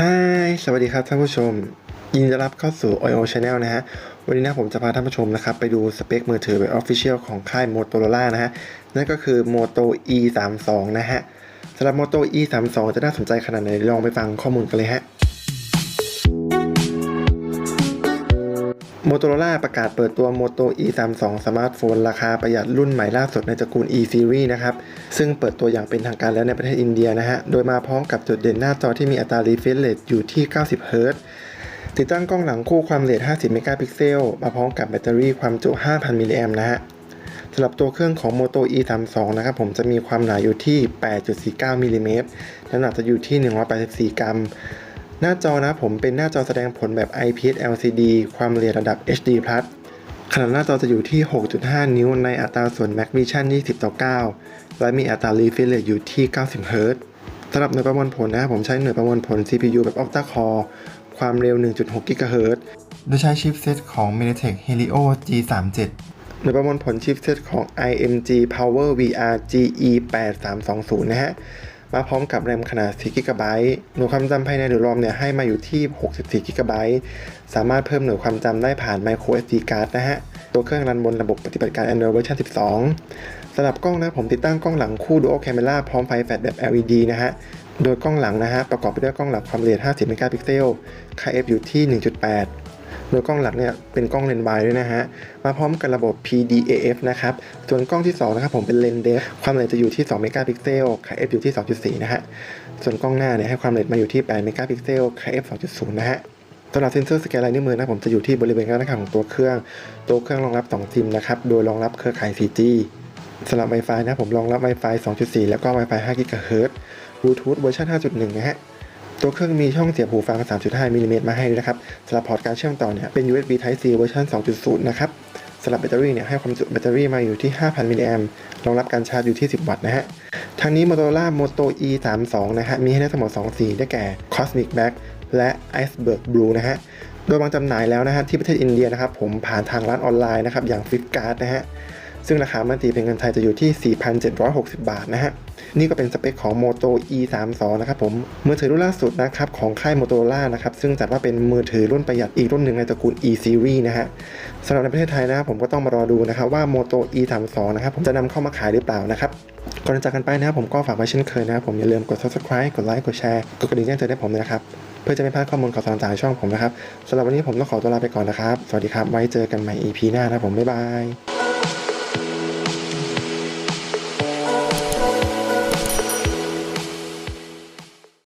Hi สวัสดีครับท่านผู้ชม ยินดีต้อนรับเข้าสู่ OIO Channel นะฮะ วันนี้นะผมจะพาท่านผู้ชมนะครับ ไปดูสเปคมือถือแบบ Official ของค่าย Motorola นะฮะ นั่นก็คือ Moto E 3 2 นะฮะสำหรับ Moto E 3 2 จะน่าสนใจขนาดไหนลองไปฟังข้อมูลกันเลยฮะ โมโตโรล่าประกาศเปิดตัว Moto E 3 2สมาร์ทโฟนราคาประหยัดรุ่นใหม่ล่าสุดในตระกูล E Series นะครับ ซึ่งเปิดตัวอย่างเป็นทางการแล้วในประเทศอินเดียนะฮะ โดยมาพร้อมกับจุดเด่นหน้าจอที่มีอัตรา refresh rate อยู่ที่ 90 Hz ติดตั้งกล้องหลังคู่ความละเอียด 50เมกะพิกเซลมาพร้อมกับแบตเตอรี่ความจุ 5,000 มิลลิแอมนะฮะสำหรับตัวเครื่องของ Moto E 3 2นะครับผมจะมีความหนาอยู่ที่ 8.49มิลลิเมตรน้ำหนักจะอยู่ที่ 184 กรัม หน้าจอนะผมเป็นหน้าจอแสดงผลแบบ IPS LCD ความละเอียดระดับ HD+ ขนาดหน้าจอจะอยู่ที่ 6.5 นิ้วในอัตราส่วน Max Vision 20ต่อ9และมีอัตรา refresh rate อยู่ที่ 90 Hz สำหรับหน่วยประมวลผลนะครับผมใช้หน่วยประมวลผล CPU แบบ Octa Core ความเร็ว 1.6 GHz โดยใช้ชิปเซตของ MediaTek Helio G37 หน่วยประมวลผลชิปเซตของ IMG Power VR GE8320 นะฮะ มาพร้อมกับแรมขนาด 4 g b หน่วยความจำภายในหรือรอมเนี่ยให้มาอยู่ที่ 64 g b สามารถเพิ่มหน่วยความจำได้ผ่าน micro SD card นะฮะ ตัวเครื่องรันบนระบบปฏิบัติการ Android เวอร์ชัน12 สำหรับกล้องนะผมติดตั้งกล้องหลังคู่ Dual Camera พร้อมไฟแฟลชแบบ LED นะฮะ โดยกล้องหลังนะฮะประกอบไปด้วยกล้องหลังความละเอียด 50 เมกะพิกเซล ค่า f อยู่ที่ 1.8 โดยกล้องหลักเนี่ยเป็นกล้องเลนส์วายด้วยนะฮะ มาพร้อมกับระบบ PDAF นะครับ ส่วนกล้องที่ 2 นะครับผมเป็นเลนส์เดฟความละเอียดจะอยู่ที่ 2 เมกะพิกเซลค่า f อยู่ที่ 2.4 นะฮะ ส่วนกล้องหน้าเนี่ยให้ความละเอียดมาอยู่ที่ 8 เมกะพิกเซลค่า f 2.0 นะฮะสำหรับเซนเซอร์สแกนลายนิ้วมือนะผมจะอยู่ที่บริเวณกลางหน้าของตัวเครื่อง ตัวเครื่องรองรับ 2 ซิมนะครับ โดยรองรับเครือข่าย 4G สำหรับ Wi-Fi นะผมรองรับ Wi-Fi 2.4 แล้วก็ Wi-Fi 5 GHz Bluetooth เวอร์ชัน5.1 นะฮะ ตัวเครื่องมีช่องเสียบหูฟัง 3.5มิลลิเมตรมาให้นะครับสำหรับพอร์ตการเชื่อมต่อเนี่ยเป็น USB Type C เวอร์ชัน2.0 นะครับสำหรับแบตเตอรี่เนี่ยให้ความจุแบตเตอรี่มาอยู่ที่ 5,000 มิลลิแอมป์รองรับการชาร์จอยู่ที่ 10 วัตต์นะฮะทางนี้ Motorola Moto E 3 2นะฮะมีให้ได้ทั้งหมด2สีได้แก่ Cosmic Black และ Iceberg Blue นะฮะโดยวางจำหน่ายแล้วนะฮะที่ประเทศอินเดียนะครับผมผ่านทางร้านออนไลน์นะครับอย่าง Flipkart นะฮะ ซึ่งราคามันตีเป็นเงินไทยจะอยู่ที่ 4,760 บาทนะฮะ นี่ก็เป็นสเปคของ Moto E 3 2 นะครับผม มือถือรุ่นล่าสุดนะครับของค่าย Motorola นะครับ ซึ่งจัดว่าเป็นมือถือรุ่นประหยัดอีกรุ่นหนึ่งในตระกูล E Series นะฮะสำหรับในประเทศไทยนะครับผมก็ต้องมารอดูนะครับว่า Moto E 3 2 นะครับผมจะนำเข้ามาขายหรือเปล่านะครับก่อนจากกันไปนะครับผมก็ฝากไว้เช่นเคยนะครับผมอย่าลืมกด subscribe กดไลค์กดแชร์กดกระดิ่งแจ้งเตือนให้ผมด้วยนะครับเพื่อจะไม่พลาดข้อมูลข่าวสารจากช่องผมนะครับสำหรับวันนี้ผมต้องขอตัวลาไปก่อนนะครับ สวัสดีครับ ไว้เจอกันใหม่ EP หน้านะผม บ๊ายบาย